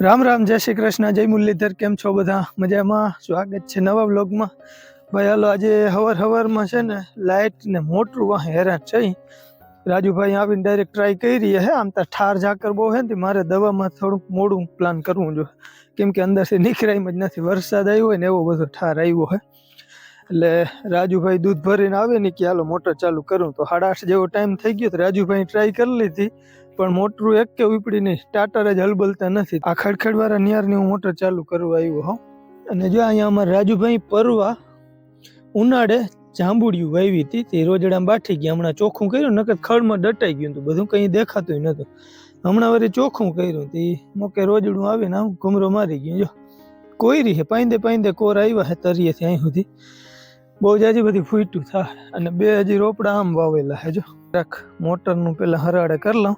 રામ રામ, જય શ્રી કૃષ્ણ, જય મુરલીધર, કેમ છો બધા? મજામાં? સ્વાગત છે નવા બ્લોગમાં ભાઈ, હાલો, આજે હવર હવરમાં છે ને લાઇટ ને મોટરું વાહ હેરાન છે રાજુભાઈ આવીને ડાયરેક્ટ ટ્રાય કરી હે, આમ તો ઠાર ઝાકર બહુ હે ને મારે દવામાં થોડુંક મોડું પ્લાન કરવું જોઈએ કેમ કે અંદરથી નીકળાય જ નથી, વરસાદ આવ્યો હોય ને, એવો બધો ઠાર આવ્યો હોય એટલે રાજુભાઈ દૂધ ભરીને આવે ને, કે હાલો, મોટર ચાલુ કરું. તો સાડા આઠ જેવો ટાઈમ થઈ ગયો, તો રાજુભાઈ ટ્રાય કરી લીધી. પણ મોટરું એક કે ઉપડી નહીં. સ્ટાર્ટર જ હલબલતા નથી. આ ખડખડવાળા નિયારની હું મોટર ચાલુ કરવા આવ્યો, હો. અને જો અહીંયા અમારા રાજુભાઈ પરવા ઉનાળે જાંબુડિયું વાવી હતી, તે રોજડામાં બાઠી ગયા. હમણાં ચોખ્ખું કર્યું, નકર ખડમાં દટાઈ ગયું હતું. બધું કંઈ દેખાતું નહોતું. હમણાં વળી ચોખ્ખું કર્યું તે મોકે રોજડું આવે ને આમ ઘુમરો મારી ગયો. જો કોઈ રીહે પાંદે પાંદે કોર આવ્યા હે તરીએથી અહીં સુધી. બહુ જ હજી બધી ફૂટ્યું થાય અને બે હજી રોપડા આમ વાવેલા હે, જો. રાખ, મોટરનું પેલા હરાડે કરી લઉં.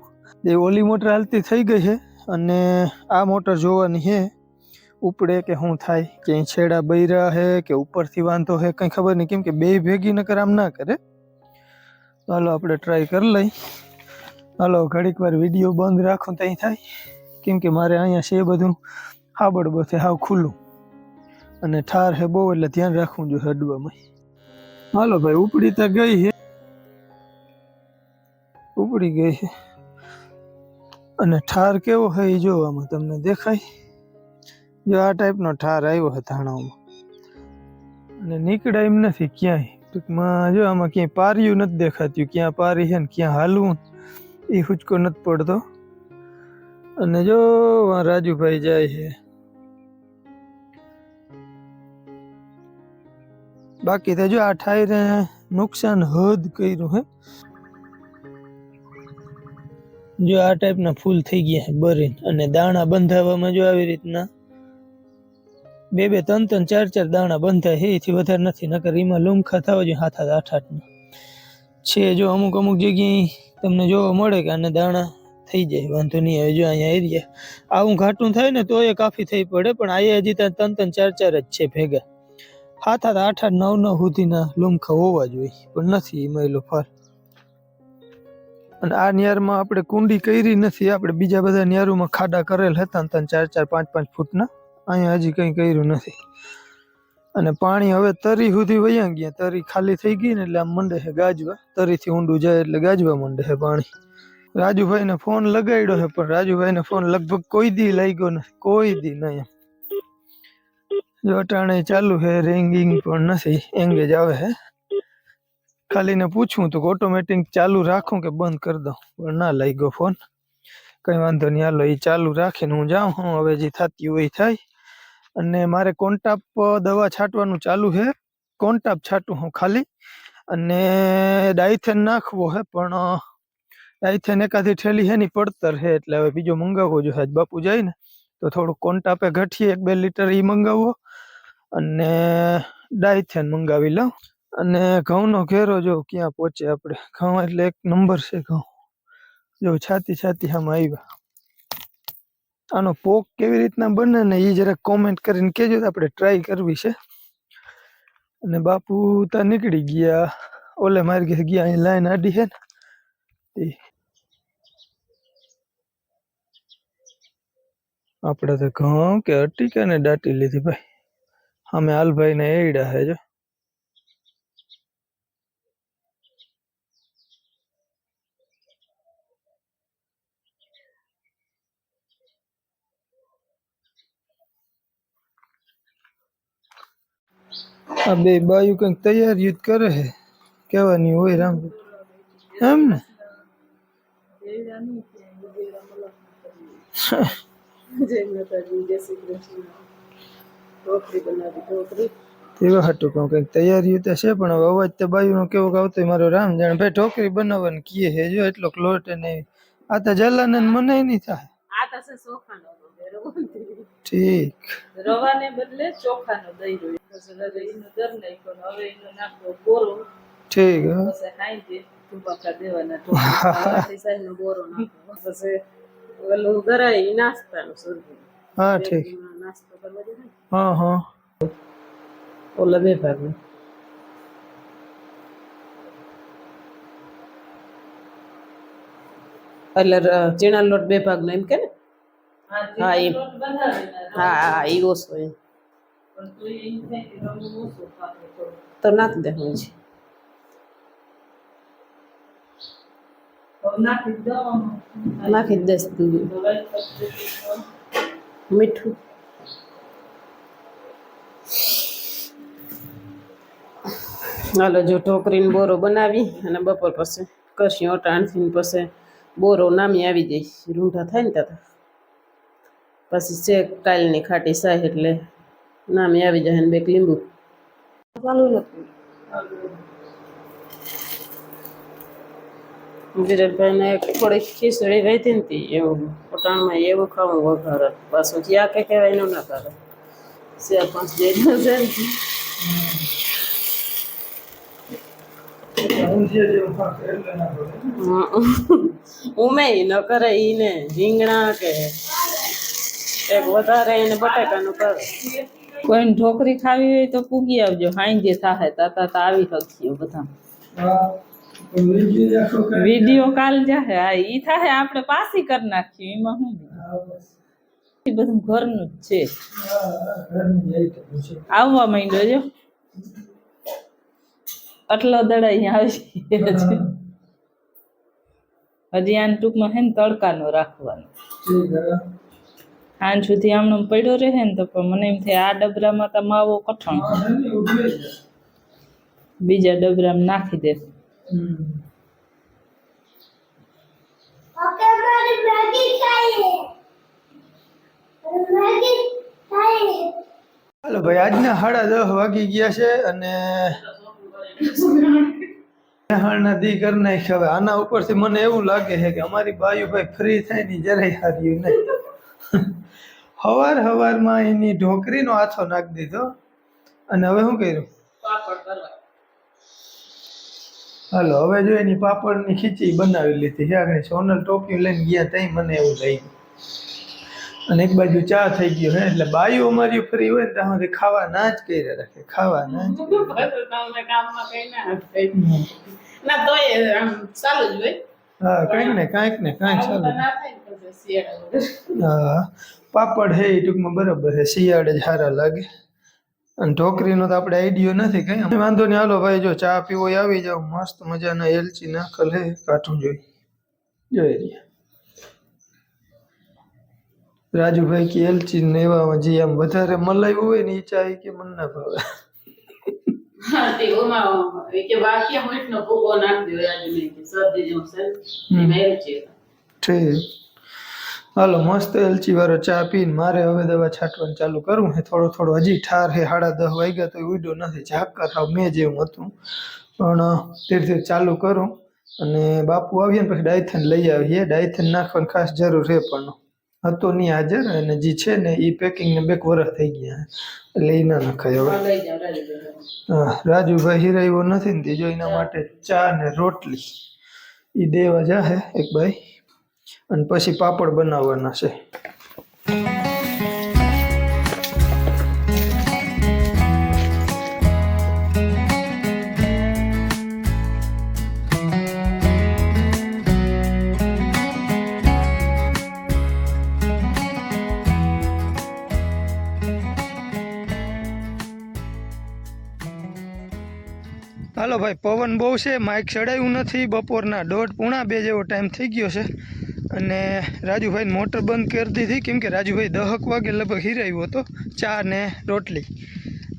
એ ઓલી મોટર હાલતી થઈ ગઈ છે અને આ મોટર જોવાની છે. ઉપડે કે શું થાય, ક્યાંય છેડા બૈરા છે કે ઉપરથી વાંધો છે કંઈ ખબર નહીં. કેમ કે બે ભેગી નકર આમ ના કરે. હાલો, આપણે ટ્રાય કરી લઈ. હાલો, ઘડીક વાર વીડિયો બંધ રાખું ત્યાં થાય. કેમ કે મારે અહીંયા છે બધું. હાબડ બસે હાવ ખુલ્લું. અને ઠાર હે બહુ, એટલે ધ્યાન રાખવું જોઈએ હડવામાં હાલો ભાઈ, ઉપડી તો ગઈ છે. ઉપડી ગઈ છે. અને ઠાર કેવો હોય એ જોવામાં તમને દેખાય. જો આ ટાઈપનો ઠાર આવ્યો છે ધાણામાં. અને નીકળાય એમ નથી ક્યાંય. ટૂંકમાં જો આમાં ક્યાંય પાર્યું નથી દેખાતું, ક્યાં પારી છે ને ક્યાં હાલવું એ હુચકો નથી પડતો. અને જો આ રાજુભાઈ જાય છે બાકી તો જો આ ઠાયરે નુકસાન હદ કર્યું હે. જો આ ટાઈપના ફૂલ થઈ ગયા છે બરીને અને દાણા બંધાવવામાં જો આવી રીતના બે બે ત્રણ ત્રણ ચાર ચાર દાણા બંધાય છે, એથી વધારે નથી, નકર એમાં લૂમખા થવા જોઈએ, હાથ હાથ, આઠ આઠના. છે, જો અમુક અમુક જગ્યાએ તમને જોવા મળે કે આને દાણા થઈ જાય, વાંધો નહીં આવે જો અહીંયા એરિયા આવું ઘાટું થાય ને તો એ કાફી થઈ પડે, પણ અહીંયા હજી ત્યાં ત્રણ ત્રણ ચાર ચાર જ છે ભેગા. હાથ હાથ, આઠ આઠ, નવ નવ સુધીના લુમખા હોવા જોઈએ, પણ નથી એમાં એલો ફાર. અને આ નિયારમાં આપણે કુંડી કરી નથી. આપણે બીજા બધા નિયારોમાં ખાડા કરેલ હતા ને ત્રણ, ચાર ચાર, પાંચ પાંચ ફૂટના. અહીંયા હજી કંઈ કર્યું નથી. અને પાણી હવે તરી સુધી વયા ગયા. તરી ખાલી થઈ ગઈ ને એટલે આમ મંડે છે ગાજવા. તરીથી ઊંડું જાય એટલે ગાજવા મંડે છે પાણી. રાજુભાઈને ફોન લગાડ્યો છે, પણ રાજુભાઈને ફોન લગભગ કોઈ દી લાગ્યો નથી. કોઈ દી નહીં. જો અટાણે ચાલુ છે, રેંગિંગ પણ નથી. એંગેજ આવે છે. ખાલી ને પૂછવું તો ઓટોમેટિક ચાલુ રાખું કે બંધ કરી દઉં? પણ ના લાગ્યો ફોન કઈ વાંધો નહીં, હાલો એ ચાલુ રાખીને હું જાઉં. હું હવે જે થતી હોય થાય. અને મારે કોન્ટાપ દવા છાંટવાનું ચાલુ છે. કોન્ટાપ છાંટું હું ખાલી. અને ડાયથેન નાખવો હે પણ ડાયથેન એકાદી ઠેલી છે ની પડતર છે, એટલે હવે બીજો મંગાવવો જોઈએ. આજ બાપુ જાય ને, તો થોડું કોન્ટાપે ઘટીએ, એક બે લીટર એ મંગાવવો અને ડાયથેન મંગાવી લઉં. અને ઘઉંનો ઘેરો જો ક્યાં પહોંચે આપણે? ઘઉં એટલે એક નંબર છે ઘઉં. જો છાતી છાતી આમાં આવ્યા. આનો પોક કેવી રીતના બને ને એ જરાક કોમેન્ટ કરીને કહેજો આપણે ટ્રાય કરવી છે. અને બાપુ ત્યાં નીકળી ગયા. ઓલે મારી ઘેર ગયા, અહીં લાઈન આડી છે ને. આપણે તો ઘઉં કે અટીકા ને દાટી લીધી ભાઈ. અમે હાલભાઈ ને એડા છે જો. આ બે બાયુ કંઈક તૈયારી જ કરે છે. કહેવાની હોય રામ એમ ને? એવા હાટું કહું કંઈક તૈયારી તો છે પણ હવે અવાજ તો બાયુનો કેવો આવતો મારો રામ જાણે ભાઈ ઢોકરી બનાવવાની કીએ છે જો એટલો લોટ ને આ તો જલાને મને નહીં થાય. ઠીક. રવાને બદલે ચોખાનો દઈ રહ્યો પછી હવે એનો દર નાખ્યો ને હવે એનો નાખવો બોરો ઠીક પછી ખાઈ દે દેવાના ઢોકળી સાઈઝનો બોરો નાખવો. પછી ઓલું ગરાય ઈ નાસ્તાનું સરગું હા ઠીક. નાસ્તો કરવા દે હા હા. ઓલા બે ભાગનું. એટલે ચીણા લોટ બે ભાગનો એમ કે ને? હા એ. હા હા એ ઓછો એમ. તો નાખી દેવું છે. નાખી દસ મીઠું. હાલો જો ઢોકરીને બોરો બનાવી અને બપોર પછી કરશું અટાણથી પછી બોરો નામી આવી જાય. રૂંઢા થાય ને ત્યાં પછી છે કાલની ખાટી સાહ એટલે નામી આવી જાય ને બેક લીંબુ. ચાલુ નથી વિરેનભાઈને થોડીક ખીચડી રહેતી ને તી એવું પટાણમાં એવું ખાવું વઘારે. પાછું જ્યાં કે કહેવાય એનું ના કરે. ચાર પાંચનું છે. ઉમે ન કરે ઈને રીંગણા કે એક વધારે એને બટાકાનું કરે. કોઈને ઢોકરી ખાવી હોય તો પૂગી આવજો. હાંજે થાહે તાતા તા આવી શકીએ બધા. વીડિયો કાલ જાહે. હા, ઈ થાહે. આપણે પાસી કરી નાખ્યું એમાં શું બધું ઘરનું જ છે. આવવા માંડ્યો જો. આટલો દડા અહીંયા હજી હજી આને ટૂંકમાં હે ને તડકાનો રાખવાનો. સાંજ સુધી આમનો પડ્યો રહે ને તો પણ મને એમ થાય આ ડબરામાં તો માવો કઠણ. બીજા ડબરામાં નાખી દે. હાલો ભાઈ આજના સાડા દસ વાગી ગયા છે અને હાલના દી કરી નાખી હવે. આના ઉપરથી મને એવું લાગે છે કે અમારી બાયુ ભાઈ ફ્રી થાય ને જરાય હાર્યું નહીં. હવાર હવારમાં એની ઢોકરીનો આથો નાખી દીધો અને હવે શું કર્યું? હાલો હવે જો એની પાપડની ખીચડી બનાવી લીધી છે. આગળ સોનલ ટોપિયું લઈને ગયા ત્યાં મને એવું થઈ ગયું અને એક બાજુ ચા થઈ ગયો હે એટલે બાયું અમારી ફ્રી હોય ને ત્યાં સુધી ખાવા ના જ કરી રાખે ખાવા ના જ ના તો આમ ચાલુ જ હોય. હા કંઈક ને કાંઈક ને કાંઈક ચાલુ. હા પાપડ હે એ ટૂંકમાં બરાબર છે શિયાળે જ સારા લાગે. અને ઢોકરીનો તો આપણે આઈડિયો નથી કઈ. વાંધો નહીં હાલો ભાઈ જો ચા પીવો આવી જાવ મસ્ત મજાના એલચી નાખલ હે કાઠું જોઈ. જોઈ રહ્યા. રાજુભાઈ કે એલચી ને એવામાં જે આમ વધારે મલાઈ હોય ને એ ચા કે મને ના ભાવે. તે ઓમાં કે વાક્ય મીઠનો ભૂકો નાખી દો આજે નહીં કે છે ને, એમાં એવું છે. ઠીક. હાલો મસ્ત એલચી વાળો ચા પીને મારે હવે દવા છાંટવાનું ચાલુ કરવું હે થોડો થોડો હજી ઠાર હે સાડા દસ વાગ્યા તો ઉડ્યો નથી. ઝાકર હાવ મેં જેવું હતું. પણ ધીરે ધીરે ચાલુ કરું અને બાપુ આવીએ ને પછી ડાયથન લઈ આવીએ. ડાયથન નાખવાની ખાસ જરૂર છે પણ. હતો નહીં હાજર અને જે છે ને એ પેકિંગને બેક વરસ થઈ ગયા. એટલે એ ના નખાય હવે. હા રાજુભાઈ હિરાયો નથી ને જો એના માટે ચા ને રોટલી. એ દેવા જાહે એક ભાઈ. અને પછી પાપડ બનાવવાના છે. હાલો ભાઈ, પવન બહુ છે માઇક ચડાવ્યું નથી, બપોરના દોઢ પૂણા બે જેવો ટાઈમ થઈ ગયો છે. અને રાજુભાઈ મોટર બંધ કરી દીધી, કેમ કે રાજુભાઈ દહક વાગે લગભગ હિરાયો હતો, ચા ને રોટલી.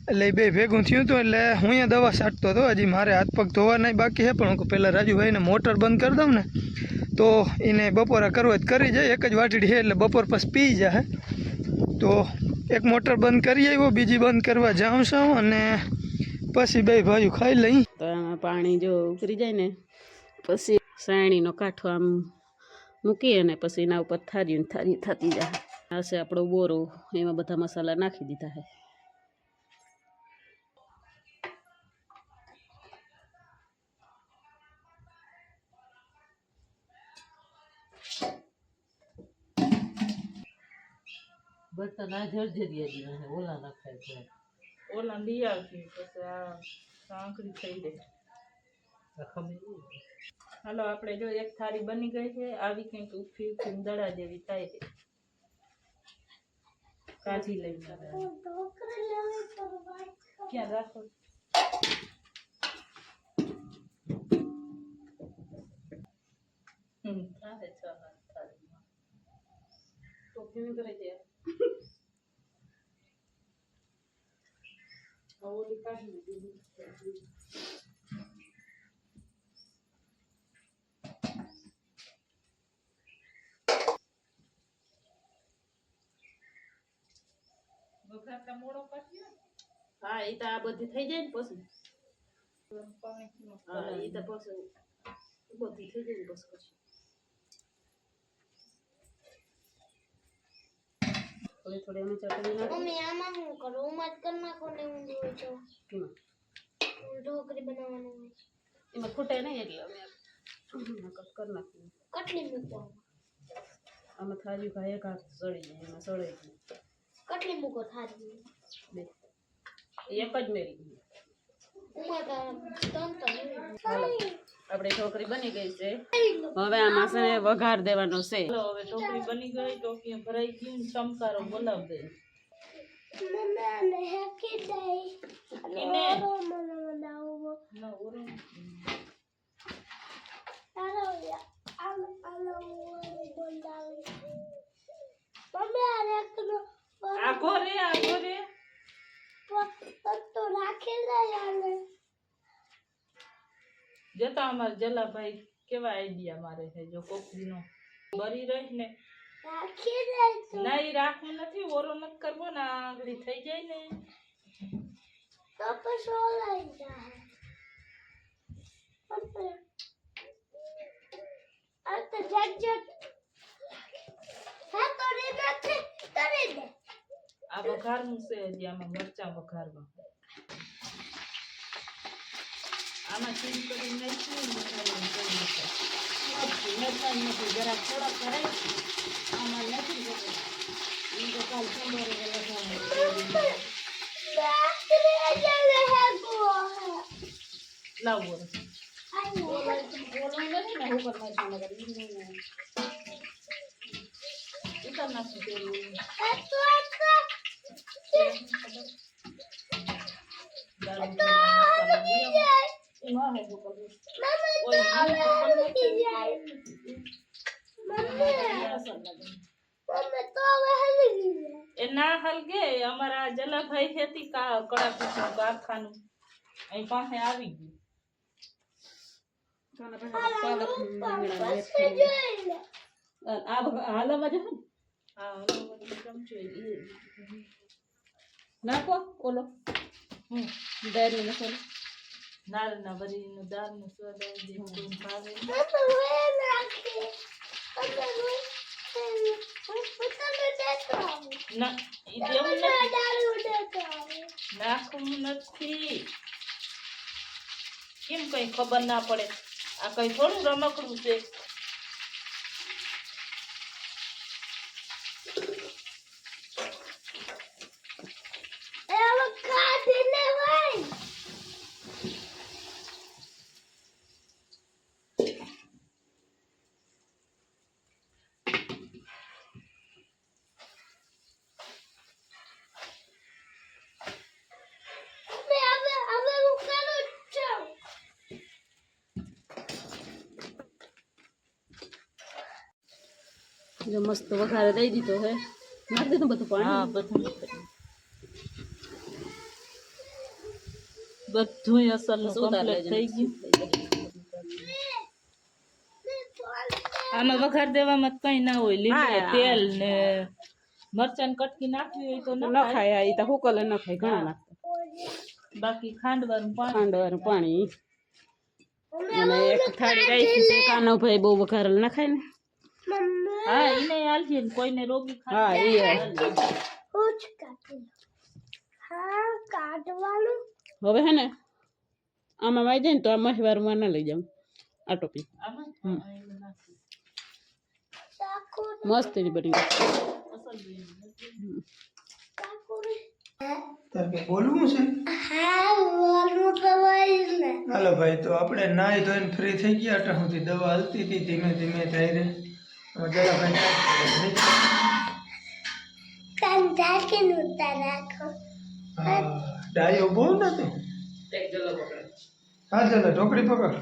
એટલે એ બે ભેગું થયું હતું, એટલે હું અહીંયા દવા છાંટતો હતો, હજી મારે હાથ પગ ધોવાનાય બાકી છે, પણ હું પહેલાં રાજુભાઈને મોટર બંધ કરી દઉં ને, તો એને બપોરે કરવો જ કરી જાય, એક જ વાટડી છે, એટલે બપોર પછી પી જાય તો એક મોટર બંધ કરી આવ્યો, બીજી બંધ કરવા જાઉં છું, અને પછી બે ભાઈઓ ખાઈ લઈ. તો એમાં પાણી જો ઉતરી જાય ને પછી સાયણીનો કાંઠો આમ મૂકી અને પછી એના ઉપર થારી થારી થતી જાય. આ છે આપણો બોરો એમાં બધા મસાલા નાખી દીધા છે. ઓલા લઈ આવતી પછી આ સાંકળી થઈ જાય હાલો આપણે જો એક થાળી બની ગઈ છે આવી કંઈક ઉફી ઉફી દડા જેવી થાય છે કાઢી લઈને ક્યાં રાખો હમ થાય છ હાથ થાળીમાં. ટોપીમાં કરી દે ઓલી કાઢી દીધી વઘારતા મોડો કાઢ્યો હા એ તો આ બધી થઈ જાય ને પછી હા એ તો પછી બધી થઈ જાય ને પછી થોડી થોડી અમે ચટણી નાખી. મમ્મી આમાં હું કરું? હું જ કરી નાખો ને હું જોઈ તો. બનાવવાનું હોય. એમાં ખૂટે નહીં એટલે અમે કટ કરી નાખીએ. કટલી મૂકો આમાં થાળી ભાઈ એક હાથ સળી જાય એમાં સળે જ કટલી મૂકો થાળી બે. એક જ મેરી ઉમર ત્રણ હાલો આપણી છોકરી બની ગઈ છે. હવે આમાં છે ને વઘાર દેવાનો છે. ચલો હવે ટોકરી બની ગઈ ટોકરી ભરાઈ ગઈ ને ચમકારો બોલાવ દે. બનાવો. ના ઓરો તારો આલો આલો બોલાવી મમ્મી આ રેકનો આગો રે આગો રે તો રાખી દે યાર જતા અમારે જલાભાઈ કેવા આઈડિયા મારે છે જો કોકરીનો બરી રહી ને. નહીં રાખવું નથી ઓરો મત કરવો ને આંગળી થઈ જાય ને. તો પછી ઓલાઈ જાય. આ તો જટ જટ હા તો રે નથી કરી દે આ વઘારનું છે હજી આમાં મરચાં વઘારવા. આમાં ચીજ કરી નાખ્યું ને વઘારવાનું કરી નાખ્યું. મરચાં નથી જરા થોડા કરાય આમાં નથી જતું. ઈ તો કાલ સોમવારે વઘારવાનું. રાત્રે જલે હેગો લાવો ઓરો. આઈ નાખું. મમ્મી તો હવે હલકી જાય એ ના હલગે અમારા જલાભાઈ ખેતી કા કડાપીસનું કારખાનું અહીં પાસે આવી ગયું હાલામાં જશે ને. નાખો ઓલો હમ દાળનો મસાલો નાળના વરીનું દાળનું સ્વાદ જાય જેમ ભાવે ના મમ્મી નથી નાખવું નથી કેમ કઈ ખબર ના પડે આ કઈ થોડું રમકડું છે એ હવે કાઢીને ભાઈ મમ્મી હવે હવે હું કરું જ છું જો મસ્ત વઘારે દઈ દીધો હે. નાખી દીધું બધું હા પાણી બધું બધું અસલ કમ્પ્લીટ થઈ ગયું. આમાં વઘાર દેવામાં કઈ ના હોય. લીમડા તેલ ને મરચાં કટકી નાખવી હોય તો ન નખાય ખાય. આ તો હુકલે ન ખાય ઘણા નાખતા. બાકી ખાંડવાનું પાણી. ખાંડવાનું પાણી. અને એક થાળી રાખી છે. કાનો ભાઈ બહુ વઘારેલ નખાય ને. મમ્મી. હા એને આલજે ને કોઈને રોગી હા ખાંડ એ હું જ કાઢી હા કાઢવાનું હવે હે ને આમાં વાઈ જાય ને તો આ મહિવારમાં ના લઈ જાઉં આ ટોપી આમાં હા, એમાં નાખી. ચાકુ મસ્ત એની બની ગઈ. અસલ જોઈને. ચાકુ તારે કે બોલવું છે હા બોલવું તો હોય ને હાલો ભાઈ તો આપણે નાહી ધોઈને ફ્રી થઈ ગયા અટા સુધી દવા હાલતી હતી ધીમે ધીમે થઈ રહી જરા ભાઈ કંટા રાખીને ઉતાર રાખો હા ડાયો બહુ નથી એક જલો પકડે હા ચાલો ઢોકળી પકડ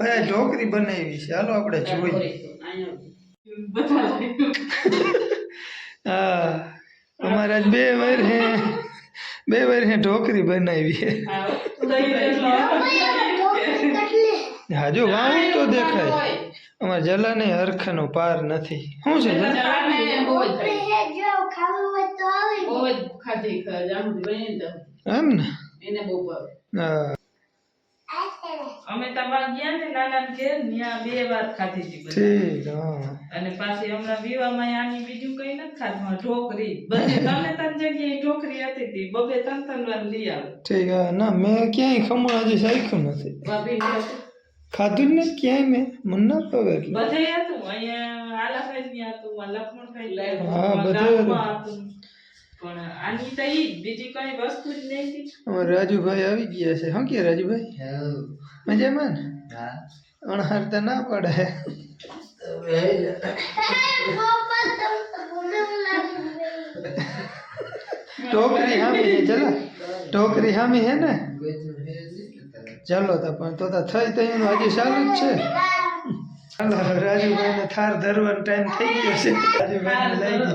ભાઈ આ ઢોકળી બનાવી છે હાલો આપણે જોઈએ બધા હા અમારા આજ બે વાર હે બે વાર હે ઢોકળી બનાવી છે કેટલી હા જો વાવું તો દેખાય અમારા જલાને હરખાનો પાર નથી. શું છે એમ ને? એને બહુ ભાવે. હા. આ છે અમે તમારા ગયા ને નાના ઘેર ત્યાં બે વાર ખાધી હતી ઠીક અને પાછી હમણાં વિવામાં આની બીજું કઈ નથી ખાધું આ ઢોકરી. બધી ત્રણે ત્રણ જગ્યાએ ઢોકરી હતી તી. બબે ત્રણ ત્રણ વાર લઈ આવે. ઠીક ના મેં ક્યાંય ખમણ હજી શાખ્યું નથી. ભાભી ને ખાધું જ નથી ક્યાંય મેં મને ના ભાવે એટલે બધે હતું અહીંયા આલાભાઈ ત્યાં હતું આ લક્ષ્મણભાઈ હા, ત્યાં બધે ગામમાં હતું પણ આની તો ઈ જ, બીજી કઈ વસ્તુ જ નહીં હતી. અમારા રાજુભાઈ આવી ગયા છે શું કે રાજુભાઈ મજામાં ને અણહારતા ના પડે પપ્પા તમ તો મને લાગી ટોકરી હામી હે ચલા ટોકરી હામી હે ને ચાલો તો પણ તો થઈ તો એનું હજી ચાલુ જ છે. ચાલો રાજુભાઈ ને થાર ધરવાનો ટાઈમ થઈ ગયો છે. રાજુભાઈ લઈ જાય.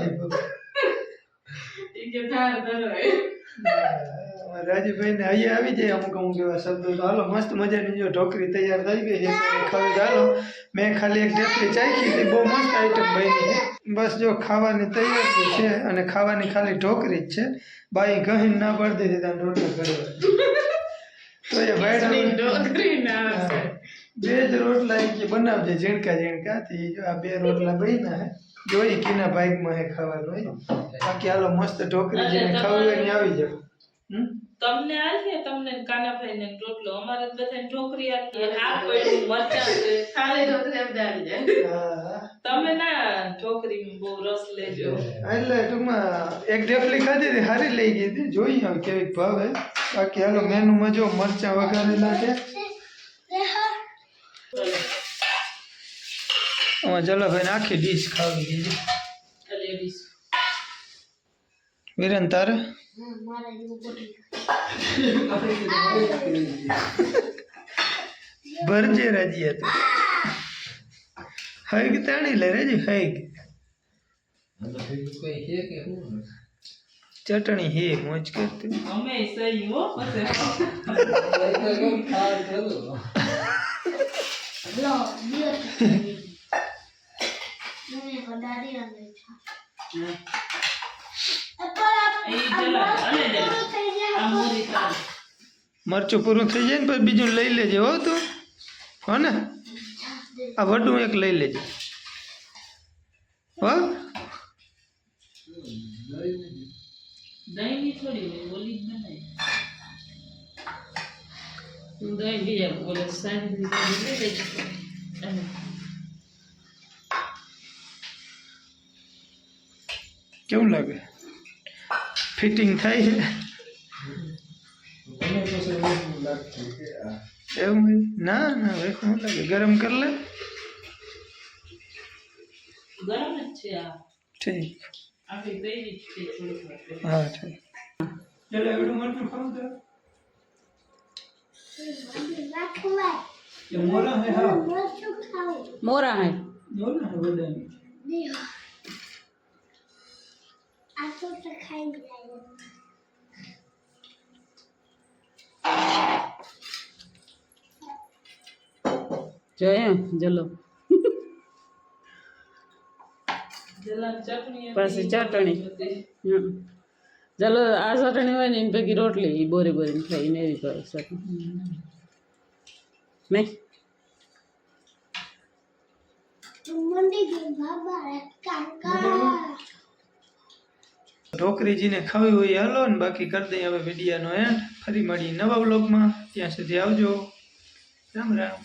રાજુભાઈ ને અહીંયા આવી જાય અમુક અમુક એવા શબ્દો તો હાલો મસ્ત મજાની જો ઢોકરી તૈયાર થઈ ગઈ છે. ખાવી હાલો. મેં ખાલી એક ઢેફલી ચાખી હતી બહુ મસ્ત આઈટમ બની છે. બસ જો ખાવાની તૈયારી છે અને ખાવાની ખાલી ઢોકરી જ છે. બાઈ ગહીન ના પડતી ત્યાં રોટલા કરવા. તો એ ભાઈ ઢોકરી ના હશે. બે જ રોટલા કે બનાવજે ઝીણકા ઝીણકા થી જો આ બે રોટલા બન્યા હે. જોઈ કિના ભાગમાં હે ખાવાનું હોય બાકી હાલો મસ્ત ઢોકરી જેને ખાવું હોય ને આવી જાવ તમને આલીએ તમને કાનાભાઈ ને રોટલો. અમારે બધાને ઢોકરી આલીએ આ પડ્યું મરચાં છે. ખાલી ઢોકળી એમ જાણી જાય. તમે ના ઢોકરીમાં બહુ રસ લેજો. એટલે ટૂંકમાં એક ઢેફલી ખાધી હતી સારી લઈ ગઈ હતી. જોઈ હવે કેવી ભાવે. બાકી હાલો, મેનુમાં જો મરચાં વઘારેલા છે. આમાં જલાભાઈને આખી ડીશ ખાવી દીધી વિરન, તારે? ભરજે રાજી હતું. હૈગ તાણી લે, રેજી હૈગ ચટણી હે મોજ કરતી. અમે સહી હો પછી મરચું પૂરું થઈ જાય ને પછી બીજું લઈ લેજે હો તું. હો ને? આ વડું એક લઈ લેજે. હો? દહીં ની થોડી હોય ઓલી જ બનાવી દહીં બીજા બોલે સાંજ લઈ લેજો અને કેવું લાગે ફિટિંગ થાય છે એવું હોય? ના ના હવે શું લાગે ગરમ કર લે ગરમ જ છે આ ઠીક હા મોરા હે હા મરચું ખાવું મોરા હે મોરા હે બધાની દેહ આ તો તો ખાઈ જાય જોયું જલો પાછી ચટણી. ચાલો આ ચટણી હોય ને એની ભેગી રોટલી એ બોરી બોરી ખાઈને એવી કરે ચટણી નહીં ઢોકરીજીને ખાવી હોય હલો ને બાકી કરી દઈએ હવે વિડીયાનો એન્ડ ફરી મળીએ નવા વ્લોગમાં ત્યાં સુધી આવજો. રામ રામ.